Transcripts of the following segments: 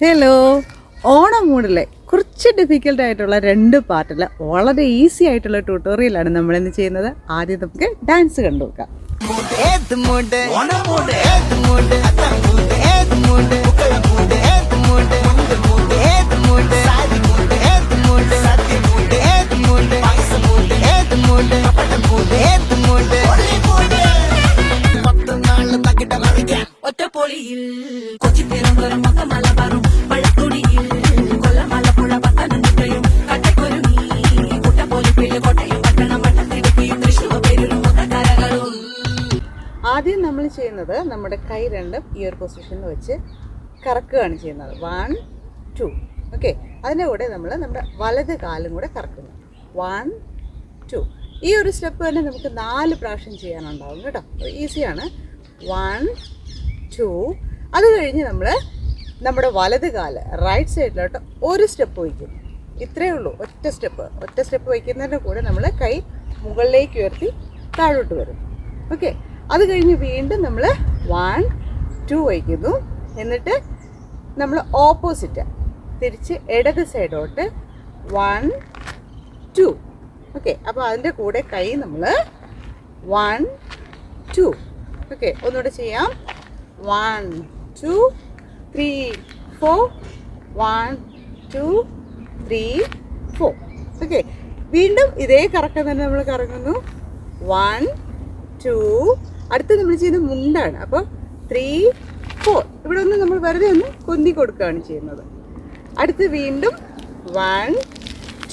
Hello Onam മൂഡിലെ കുറച്ച് difficult ആയിട്ടുള്ള രണ്ട് പാർട്ടിൽ വളരെ ഈസി ആയിട്ടുള്ള ട്യൂട്ടോറിയലാണ് നമ്മൾ ഇന്ന് ചെയ്യുന്നത്. ആദ്യം നമുക്ക് ഡാൻസ് കണ്ടു നോക്കാം ആദ്യം നമ്മൾ ചെയ്യുന്നത് നമ്മുടെ കൈ രണ്ടും ഒരു പൊസിഷനിൽ വെച്ച് കറക്കുകയാണ് ചെയ്യുന്നത്. വൺ ടു ഓക്കെ അതിന്റെ കൂടെ നമ്മൾ നമ്മുടെ വലത് കാലും കൂടെ കറക്കുന്നു. വൺ ടു ഈ ഒരു സ്റ്റെപ്പ് തന്നെ നമുക്ക് നാല് പ്രാവശ്യം ചെയ്യാനുണ്ടാവും കേട്ടോ. ഈസിയാണ് വൺ ടു അത് കഴിഞ്ഞ് നമ്മൾ നമ്മുടെ വലത് കാൽ റൈറ്റ് സൈഡിലോട്ട് ഒരു സ്റ്റെപ്പ് വയ്ക്കും. ഇത്രയേ ഉള്ളൂ. ഒറ്റ സ്റ്റെപ്പ് ഒറ്റ സ്റ്റെപ്പ് വയ്ക്കുന്നതിന്റെ കൂടെ നമ്മൾ കൈ മുകളിലേക്ക് ഉയർത്തി താഴോട്ട് വരും. ഓക്കെ അത് കഴിഞ്ഞ് വീണ്ടും നമ്മൾ വൺ ടു വയ്ക്കുന്നു. എന്നിട്ട് നമ്മൾ ഓപ്പോസിറ്റ് തിരിച്ച് ഇടത് സൈഡോട്ട് വൺ ടു ഓക്കെ അപ്പോൾ അതിന്റെ കൂടെ കൈ നമ്മൾ വൺ ടു ഓക്കെ ഒന്നുകൂടെ ചെയ്യാം. One two three four one two three four okay വീണ്ടും ഇതേ കറക്കം തന്നെ നമ്മൾ കറങ്ങുന്നു. വൺ ടു അടുത്ത് നമ്മൾ ചെയ്യുന്നത് മുണ്ടാണ്. അപ്പോൾ ത്രീ ഫോർ ഇവിടെ ഒന്ന് നമ്മൾ വെറുതെ ഒന്ന് കൊന്തി കൊടുക്കുകയാണ് ചെയ്യുന്നത്. അടുത്ത് വീണ്ടും വൺ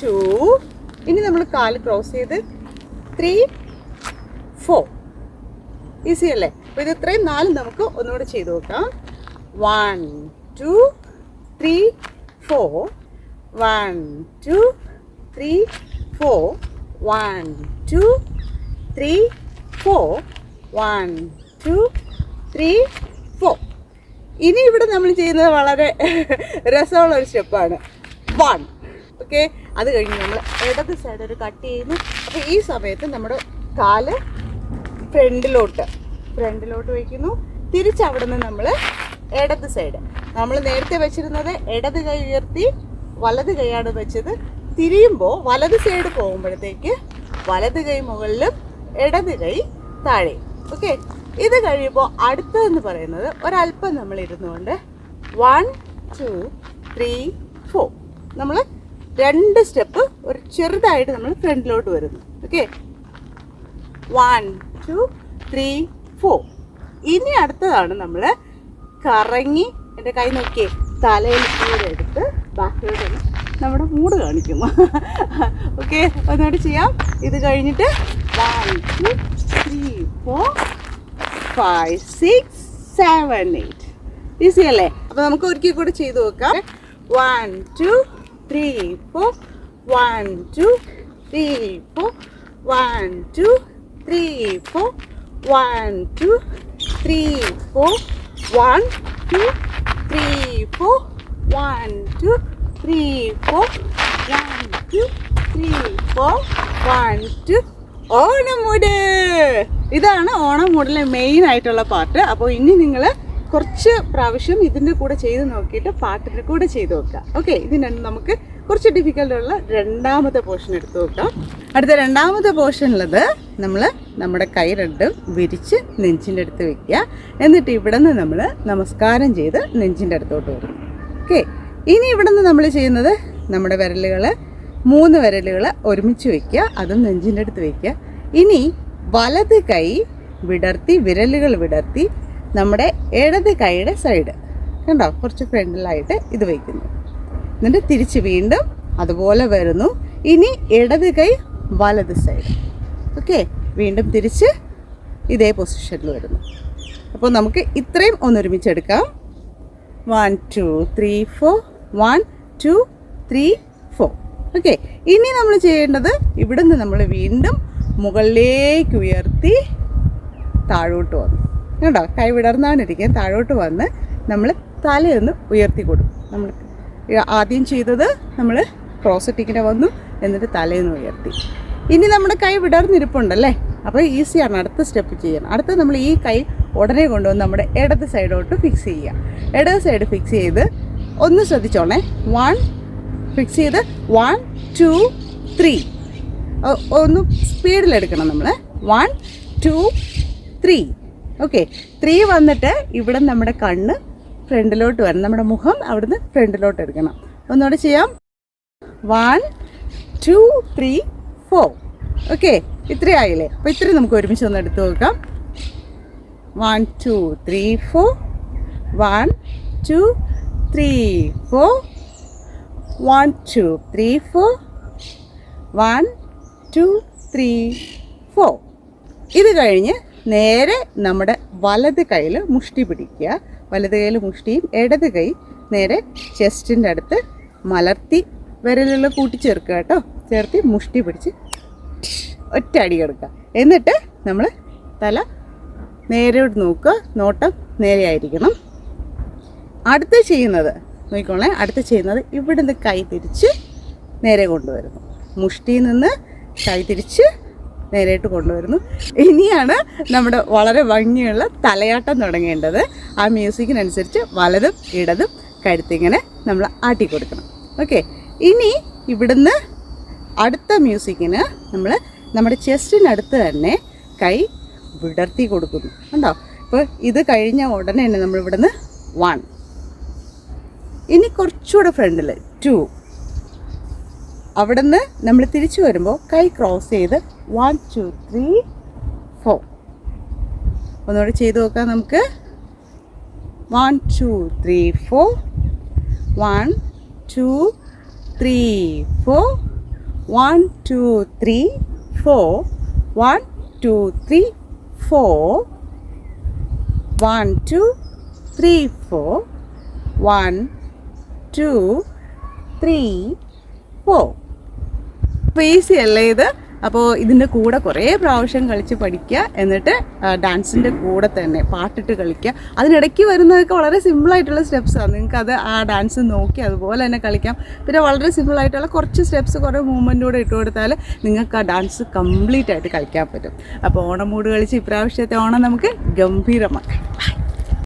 ടു ഇനി നമ്മൾ കാൽ ക്രോസ് ചെയ്ത് ത്രീ ഫോർ ഈസി അല്ലേ? അപ്പോൾ ഇത് ഇത്രയും നാലും നമുക്ക് ഒന്നുകൂടെ ചെയ്ത് നോക്കാം. One two three four one two three four one two three four one two three four ഇനി ഇവിടെ നമ്മൾ ചെയ്യുന്നത് വളരെ രസമുള്ള ഒരു സ്റ്റെപ്പാണ്. വൺ ഓക്കെ അത് കഴിഞ്ഞ് നമ്മൾ ഇടത് സൈഡ് ഒരു കട്ട് ചെയ്യുന്നു. അപ്പോൾ ഈ സമയത്ത് നമ്മുടെ കാൽ ഫ്രണ്ടിലോട്ട് ഫ്രണ്ടിലോട്ട് വയ്ക്കുന്നു. തിരിച്ച് അവിടെ നിന്ന് നമ്മൾ ഇടത് സൈഡ് നമ്മൾ നേരത്തെ വെച്ചിരുന്നത് ഇടത് കൈ ഉയർത്തി വലത് കൈയാണ് വെച്ചത്. തിരിയുമ്പോൾ വലത് സൈഡ് പോകുമ്പോഴത്തേക്ക് വലത് കൈ മുകളിലും ഇടത് കൈ താഴെ. ഓക്കെ ഇത് കഴിയുമ്പോൾ അടുത്തതെന്ന് പറയുന്നത് ഒരല്പം നമ്മൾ ഇരുന്നുകൊണ്ട് വൺ ടു ത്രീ ഫോർ നമ്മൾ രണ്ട് സ്റ്റെപ്പ് ഒരു ചെറുതായിട്ട് നമ്മൾ ഫ്രണ്ടിലോട്ട് വരുന്നു. Okay one two three four ഇനി അടുത്തതാണ് നമ്മൾ കറങ്ങി എന്റെ കൈ നോക്കിയേ. തലയിൽ കൂടെ എടുത്ത് ബാക്കിലോട്ട് നമ്മുടെ മൂട് കാണിക്കും. ഓക്കെ ഒന്നുകൂടി ചെയ്യാം. ഇത് കഴിഞ്ഞിട്ട് one two three four five six seven eight easy അല്ലേ? അപ്പോൾ നമുക്ക് ഒരിക്കൽ കൂടി ചെയ്ത് നോക്കാം. One two three four one two three four one two three four one two three four one two three four one two three four one two three four one two ഓണമുട് ഇതാണ് ഓണമുടിലെ main ആയിട്ടുള്ള പാട്ട്. അപ്പോൾ ഇനി നിങ്ങൾ കുറച്ച് പ്രാവശ്യം ഇതിന്റെ കൂടെ ചെയ്ത് നോക്കിയിട്ട് പാട്ടിന്റെ കൂടെ ചെയ്ത് നോക്കുക. ഓക്കെ ഇതിന് നമുക്ക് കുറച്ച് ഡിഫിക്കൽട്ടുള്ള രണ്ടാമത്തെ പോർഷൻ എടുത്ത് നോക്കാം. അടുത്ത രണ്ടാമത്തെ പോർഷനുള്ളത് നമ്മൾ നമ്മുടെ കൈ രണ്ടും വിരിച്ച് നെഞ്ചിന്റെ അടുത്ത് വെക്കുക. എന്നിട്ട് ഇവിടെ നിന്ന് നമ്മൾ നമസ്കാരം ചെയ്ത് നെഞ്ചിന്റെ അടുത്തോട്ട് വരും ഓക്കെ ഇനി ഇവിടെ നിന്ന് നമ്മൾ ചെയ്യുന്നത് നമ്മുടെ വിരലുകൾ മൂന്ന് വിരലുകൾ ഒരുമിച്ച് വയ്ക്കുക അതും നെഞ്ചിന്റെ അടുത്ത് വയ്ക്കുക ഇനി വലത് കൈ വിടർത്തി വിരലുകൾ വിടർത്തി നമ്മുടെ ഇടത് കൈയുടെ സൈഡ് കണ്ടോ? കുറച്ച് ഫ്രണ്ടിലായിട്ട് ഇത് വയ്ക്കുന്നു എന്നിട്ട് തിരിച്ച് വീണ്ടും അതുപോലെ വരുന്നു. ഇനി ഇടത് കൈ വലത് സൈഡ് ഓക്കെ വീണ്ടും തിരിച്ച് ഇതേ പൊസിഷനിൽ വരുന്നു. അപ്പോൾ നമുക്ക് ഇത്രയും ഒന്നൊരുമിച്ചെടുക്കാം one two three four one two three four okay ഇനി നമ്മൾ ചെയ്യേണ്ടത് ഇവിടുന്ന് നമ്മൾ വീണ്ടും മുകളിലേക്ക് ഉയർത്തി താഴോട്ട് വന്നു. കേട്ടോ കൈ വിടർന്നാണ് ഇരിക്കുക താഴോട്ട് വന്ന് നമ്മൾ തലയൊന്ന് ഉയർത്തി കൊടുക്കും. നമ്മൾ ആദ്യം ചെയ്തത് നമ്മൾ ക്രോസറ്റ് ഇങ്ങനെ വന്നു എന്നിട്ട് തലേന്ന് ഉയർത്തി. ഇനി നമ്മുടെ കൈ വിടർന്നിരിപ്പുണ്ടല്ലേ? അപ്പോൾ ഈസിയാണ് അടുത്ത സ്റ്റെപ്പ് ചെയ്യണം. അടുത്ത നമ്മൾ ഈ കൈ ഉടനെ കൊണ്ടുവന്ന് നമ്മുടെ ഇടത് സൈഡോട്ട് ഫിക്സ് ചെയ്യുക. ഇടത് സൈഡ് ഫിക്സ് ചെയ്ത് ഒന്ന് ശ്രദ്ധിച്ചോണേ. വൺ ഫിക്സ് ചെയ്ത് വൺ ടു ത്രീ ഒന്ന് സ്പീഡിലെടുക്കണം നമ്മൾ one two three okay three വന്നിട്ട് ഇവിടെ നമ്മുടെ കണ്ണ് ഫ്രണ്ടിലോട്ട് വരണം. നമ്മുടെ മുഖം അവിടുന്ന് ഫ്രണ്ടിലോട്ട് എടുക്കണം. ഒന്നുകൂടെ ചെയ്യാം. One two three four okay ഇത്രയായില്ലേ? അപ്പോൾ ഇത്രയും നമുക്ക് ഒരുമിച്ച് ഒന്ന് എടുത്ത് നോക്കാം. One two three four one two three four one two three four one two three four ഇത് കഴിഞ്ഞ് നേരെ നമ്മുടെ വലത് കയ്യിൽ മുഷ്ടി പിടിക്കുക. വലത് കയ്യിൽ മുഷ്ടിയും ഇടത് കൈ നേരെ ചെസ്റ്റിന്റെ അടുത്ത് മലർത്തി വിരലുള്ള കൂട്ടിച്ചേർക്കുക കേട്ടോ. ചേർത്ത് മുഷ്ടി പിടിച്ച് ഒറ്റ അടി കൊടുക്കുക. എന്നിട്ട് നമ്മൾ തല നേരോട്ട് നോക്കുക. നോട്ടം നേരെയായിരിക്കണം. അടുത്ത് ചെയ്യുന്നത് നോക്കിക്കോളേ അടുത്ത് ചെയ്യുന്നത് ഇവിടുന്ന് കൈ തിരിച്ച് നേരെ കൊണ്ടുവരുന്നു. മുഷ്ടിയിൽ നിന്ന് കൈ തിരിച്ച് നേരെയായിട്ട് കൊണ്ടുവരുന്നു. ഇനിയാണ് നമ്മുടെ വളരെ ഭംഗിയുള്ള തലയാട്ടം തുടങ്ങേണ്ടത്. ആ മ്യൂസിക്കിനനുസരിച്ച് വലതും ഇടതും കഴുത്തിങ്ങനെ നമ്മൾ ആട്ടി കൊടുക്കണം ഓക്കെ? ഇനി ഇവിടുന്ന് അടുത്ത മ്യൂസിക്കിന് നമ്മൾ നമ്മുടെ ചെസ്റ്റിനടുത്ത് തന്നെ കൈ വിടർത്തി കൊടുക്കുന്നു. കണ്ടോ? ഇപ്പോൾ ഇത് കഴിഞ്ഞ ഉടനെ തന്നെ നമ്മൾ ഇവിടുന്ന് വൺ ഇനി കുറച്ചുകൂടെ ഫ്രണ്ടിൽ ടു അവിടുന്ന് നമ്മൾ തിരിച്ചു വരുമ്പോൾ കൈ ക്രോസ് ചെയ്ത് വൺ ടു ത്രീ ഫോർ ഒന്നുകൂടെ ചെയ്ത് നോക്കാം നമുക്ക്. One two three four one two three four one two three four one two three four one two three four one two three four അപ്പോൾ ഈസി അല്ലേ ഇത് അപ്പോൾ ഇതിന്റെ കൂടെ കുറേ പ്രാവശ്യം കളിച്ച് പഠിക്കുക എന്നിട്ട് ഡാൻസിന്റെ കൂടെ തന്നെ പാട്ടിട്ട് കളിക്കുക. അതിനിടയ്ക്ക് വരുന്നതൊക്കെ വളരെ സിമ്പിളായിട്ടുള്ള സ്റ്റെപ്സാണ് നിങ്ങൾക്ക് അത് ആ ഡാൻസ് നോക്കി അതുപോലെ തന്നെ കളിക്കാം. പിന്നെ വളരെ സിമ്പിളായിട്ടുള്ള കുറച്ച് സ്റ്റെപ്സ് കുറേ മൂവ്മെന്റൂടെ ഇട്ട് കൊടുത്താൽ നിങ്ങൾക്ക് ആ ഡാൻസ് കംപ്ലീറ്റ് ആയിട്ട് കളിക്കാൻ പറ്റും. അപ്പോൾ ഓണം മൂട് കളിച്ച് ഇപ്രാവശ്യത്തെ ഓണം നമുക്ക് ഗംഭീരമാക്കാം.